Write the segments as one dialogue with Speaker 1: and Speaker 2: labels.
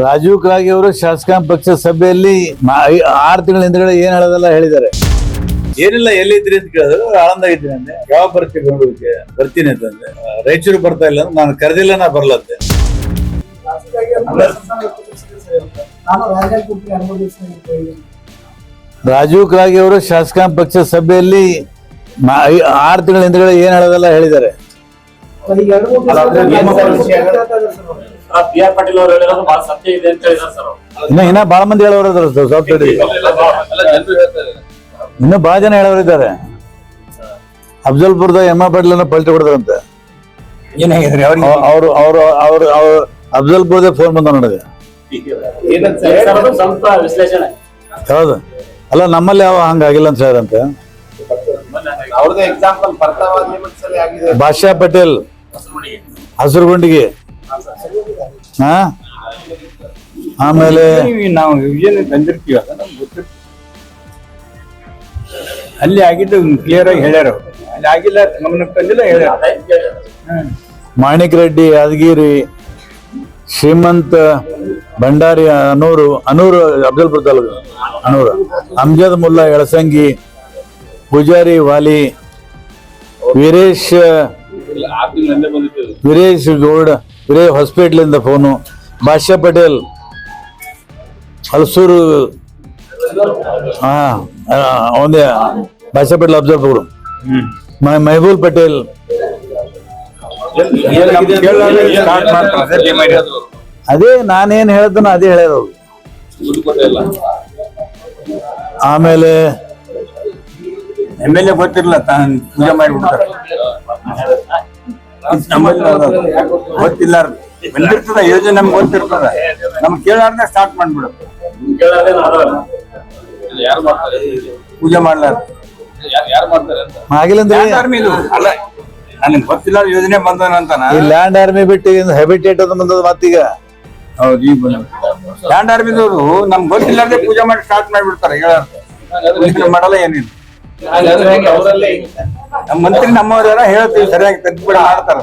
Speaker 1: ರಾಜೀವ್ ಕ್ರಾಗಿ ಅವರು ಶಾಸಕಾಂಗ ಪಕ್ಷದ ಸಭೆಯಲ್ಲಿ ಆರು ತಿಂಗಳ ಹಿಂದ್ಗಡೆ ಏನ್ ಹೇಳೋದಲ್ಲ ಹೇಳಿದ್ದಾರೆ. ಏನಿಲ್ಲ ಎಲ್ಲಿದ್ರಿ ಅಂತ ಕೇಳಿದ್ರು ಆನಂದ ಇದ್ದೀನಿ ಅಂದೆ. ಯಾವ ಬರ್ತೀವಿ ನೋಡೋದಕ್ಕೆ ಬರ್ತೀನಿ ಅಂತಂದೆ ರಾಯಚೂರು ಬರ್ತಾ ಇಲ್ಲ ಅಂದ್ರೆ ನಾನು ಕರೆದಿಲ್ಲ ನಾ ಬರ್ಲಂತೆ
Speaker 2: ನಾನು ರಾಜಕೀಯ ಕುಟ್ಟಿ ಅನುಭವಿಸಿದ
Speaker 1: ರಾಜೀವ್ ಕ್ರಾಗಿ ಅವರು ಶಾಸಕಾಂಗ ಪಕ್ಷದ ಸಭೆಯಲ್ಲಿ ಆರು ತಿಂಗಳ ಹಿಂದ್ಗಡೆ ಏನ್ ಹೇಳೋದಲ್ಲ ಹೇಳಿದ್ದಾರೆ.
Speaker 3: ಬಿ ಆರ್ ಪಾಟೀಲ್ ಅವರು ಹೇಳಿರೋದು ಬಹಳ ಸತ್ಯ ಇದೆ ಅಂತ ಹೇಳಿದಾರೆ ಸರ್
Speaker 1: ಇನ್ನ ಇನ್ನ ಬಹಳ ಮಂದಿ ಹೇಳೋರು. ಇನ್ನು ಬಹಳ ಜನ ಹೇಳೋರಿದ್ದಾರೆ ಅಫ್ಜಲ್ಪುರದ ಎಮ್ಮ ಪಾಟೀಲ್ ಪಲ್ಟಿ ಹೊಡೆದ್ರಂತೆ. ಅವರು ಅವರು ಅವರು ಅವರು ಅಫ್ಜಲ್ಪುರದ ಫೋನ್ ಬಂದ
Speaker 3: ಸ್ವಲ್ಪ ವಿಶ್ಲೇಷಣೆ.
Speaker 1: ಹೌದು ಅಲ್ಲ ನಮ್ಮಲ್ಲಿ ಯಾವ ಹಂಗಾಗಿಲ್ಲ ಅಂತ ಹೇಳಿದಂತೆ
Speaker 4: ಆಗಿದೆ.
Speaker 1: ಭಾಷಾ ಪಟೇಲ್. ಹಸಿರುಗುಂಡಿಗೆ? ಹಾ? ಆಮೇಲೆ
Speaker 4: ನಾವು ತಂದಿರ್ತೀವಿ. ಅಲ್ಲಿ ಆಗಿದ್ದು ಕ್ಲಿಯರ್ ಆಗಿ ಹೇಳ್ಯಾರ. ಅಲ್ಲಿ ಆಗಿಲ್ಲ ಗಮನಕ್ಕೆ ತಂದಿಲ್ಲ ಹೇಳ್ಯಾರ.
Speaker 1: ಮಾಣಿಕ್ ರೆಡ್ಡಿ ಯಾದಗಿರಿ ಶ್ರೀಮಂತ ಭಂಡಾರಿ ಅನೂರು ಅನೂರು ಅಬ್ದುಲ್ ತಾಲೂಕು ಅನೂರು. ಅಮ್ಜದ್ ಮುಲ್ಲಾ ಎಳಸಂಗಿ ಪೂಜಾರಿ ವಾಲಿ ವೀರೇಶ್ ವೀರೇಶ್ ವಿರೇ ಹಾಸ್ಪಿಟಲ್ ಹಾಸ್ಪಿಟ್ಲಿಂದ ಫೋನು ಭಾಷ್ಯ ಪಟೇಲ್ ಹಲಸೂರು ಹಾ ಒಂದೇ ಭಾಷಾ ಪಟೇಲ್ ಮ- ಮೆಹಬೂಲ್ ಪಟೇಲ್.
Speaker 4: ಅದೇ
Speaker 1: ನಾನೇನು ಹೇಳ್ತಾನೋ ಅದೇ ಹೇಳೋದು ಆಮೇಲೆ
Speaker 4: ಎಂ ಎಲ್ ಎ ಗೊತ್ತಿರಲ್ಲ ತಾನು ಪೂಜೆ ಮಾಡಿಬಿಡ್ತಾರೆ. ಗೊತ್ತಿಲ್ಲ ಬಂದಿರ್ತದ ಯೋಜನೆ ನಮ್ಗೆ ಗೊತ್ತಿರ್ತದ. ನಮ್ ಕೇಳಾರ್ದೆ ಸ್ಟಾರ್ಟ್ ಮಾಡ್ಬಿಡು. ಪೂಜೆ ಮಾಡ್ಲಾರ
Speaker 1: ಆಗಿಲ್ಲ ಅಂದ್ರೆ
Speaker 4: ಆರ್ಮಿ ಇದು. ಅಲ್ಲ ನನಗೆ ಗೊತ್ತಿಲ್ಲ ಯೋಜನೆ ಬಂದನ ಅಂತಾನ?
Speaker 1: ಈ ಲ್ಯಾಂಡ್ ಆರ್ಮಿ ಬಿಟ್ಟು ಹೆಬಿಟೇಟ್ ಅದು ಬಂದದ ಮತ್ತೀಗ?
Speaker 4: ಹೌದು ಈಗ ಬಂದ ಲ್ಯಾಂಡ್ ಆರ್ಮಿದವರು ನಮ್ಗೆ ಗೊತ್ತಿಲ್ಲಾರ್ದೆ ಪೂಜೆ ಮಾಡಿ ಸ್ಟಾರ್ಟ್ ಮಾಡ್ಬಿಡ್ತಾರೆ ಹೇಳ ಮಾಡಲ್ಲ ಏನಿಲ್ಲ. ನಮ್ಮ ಮಂತ್ರಿ ನಮ್ಮವರೆಲ್ಲ ಹೇಳ್ತೀವಿ ಸರಿಯಾಗಿ ತೆಗ್ದು ಮಾಡ್ತಾರ?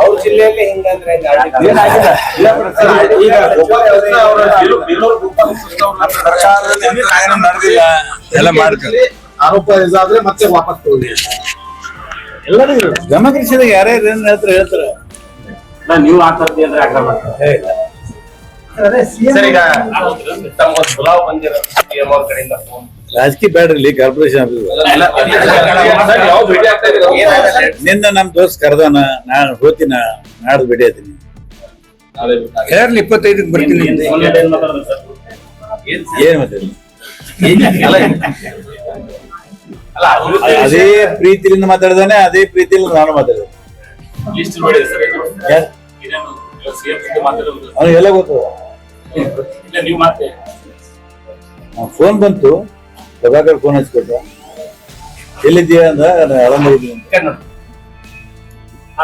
Speaker 5: ಅವ್ರ ಜಿಲ್ಲೆಯಲ್ಲಿ ಹಿಂಗಂದ್ರೆ
Speaker 4: ಏನಾಗಿಲ್ಲ ಈಗ ನಡೆದಿಲ್ಲ ಎಲ್ಲ ಮಾಡ್ತಾರೆ
Speaker 5: ಆರೋಪ ಇದಾದ್ರೆ ಮತ್ತೆ ವಾಪಸ್ ತಗೊಳ್ಳಿ
Speaker 1: ಎಲ್ಲರೂ ಡೆಮೋಕ್ರಸಿದಾಗ ಯಾರ್ಯಾರು ಏನ್ ಹೇಳ್ತಾರೆ ಹೇಳ್ತಾರೆ.
Speaker 3: ನೀವು ಆಗ್ತದೆ ಅಂದ್ರೆ ಆಗ್ರಹ ಮಾಡ್ತಾರೆ
Speaker 1: ರಾಜಕೀಯ ಬ್ಯಾಡ್ರಿ ಕಾರ್ಪೊರೇಷನ್? ನಿನ್ನ ನಮ್ ದೋಸ್ತ್ ಕರ್ದಾನ ನಾನು ಹೋತಿನ ನಾಡ್ದು ಭೇಟಿ ಆತೀನಿ
Speaker 4: ಕೇರಳ ಇಪ್ಪತ್ತೈದಕ್ಕೆ ಬರ್ತೀನಿ.
Speaker 3: ಏನ್-
Speaker 1: ಮತ್ತೆ ಅದೇ ಪ್ರೀತಿಯಿಂದ ಮಾತಾಡ್ದಾನೆ ಅದೇ ಪ್ರೀತಿಯಿಂದ ನಾನು ಮಾತಾಡಿದೆ. ಅವ್ನಿಗೆ ಎಲ್ಲ ಗೊತ್ತು.
Speaker 3: ಇಲ್ಲ, ನೀವು ಮಾತ್ರ
Speaker 1: ಫೋನ್ ಬಂತು. ಪ್ರಭಾಕರ್ ಫೋನ್ ಹಚ್ಕೊಟ್ಟ ಎಲ್ಲಿದ್ದೀಯ ಅಂದ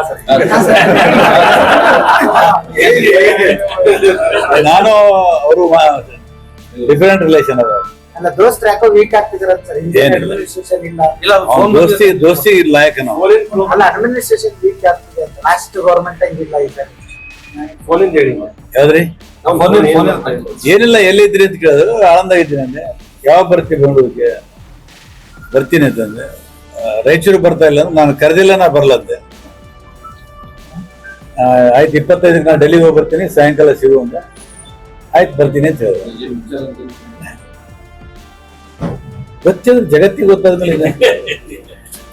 Speaker 3: ಸರ್.
Speaker 1: ನಾನು ಅವರು ಡಿಫರೆಂಟ್ ರಿಲೇಷನ್ ಅದ
Speaker 2: ಅಲ್ಲ ದೋಸ್ತ್ ಇಲ್ಲ.
Speaker 5: ಇಲ್ಲ
Speaker 1: ದೋಸ್ತಿ ದೋಸ್ತಿ ಲಾಯಕ ನಾವು?
Speaker 2: ಅಲ್ಲ ಅಡ್ಮಿನಿಸ್ಟ್ರೇಷನ್ ವೀಕ್ ಆಗ್ತಿದೆ ಅಂತ. ಲಾಸ್ಟ್ ಗೌರ್ಮೆಂಟ್ ಹಂಗಿಲ್ಲ ಈಗ.
Speaker 5: ಫೋನಿಂದ ಹೇಳಿ.
Speaker 1: ಯಾವ್ದ್ರಿ? ಏನಿಲ್ಲ ಎಲ್ಲಿದ್ರಿ ಅಂತ ಕೇಳಿದ್ರು ಆನಂದ ಇದ್ದೀನಿ ಅಂದೆ. ಯಾವಾಗ ಬರ್ತೀವಿ ಬೆಂಗಳೂರಿಗೆ? ಬರ್ತೀನಿ ಅಂತಂದೆ ರಾಯಚೂರು ಬರ್ತಾ ಇಲ್ಲ ನಾನು ಕರೆದಿಲ್ಲ ನಾ ಬರ್ಲಂತೆ ಆಯ್ತು ಇಪ್ಪತ್ತೈದಕ್ಕೆ ನಾನು ಡೆಲ್ಲಿಗೆ ಹೋಗಿ ಬರ್ತೀನಿ ಸಾಯಂಕಾಲ ಸಿಗು ಅಂತ. ಆಯ್ತು ಬರ್ತೀನಿ ಅಂತ ಹೇಳಿದೆ ಗೊತ್ತಿದ್ರೆ ಜಗತ್ತಿಗೆ ಗೊತ್ತಾದ್ಮೇಲೆ.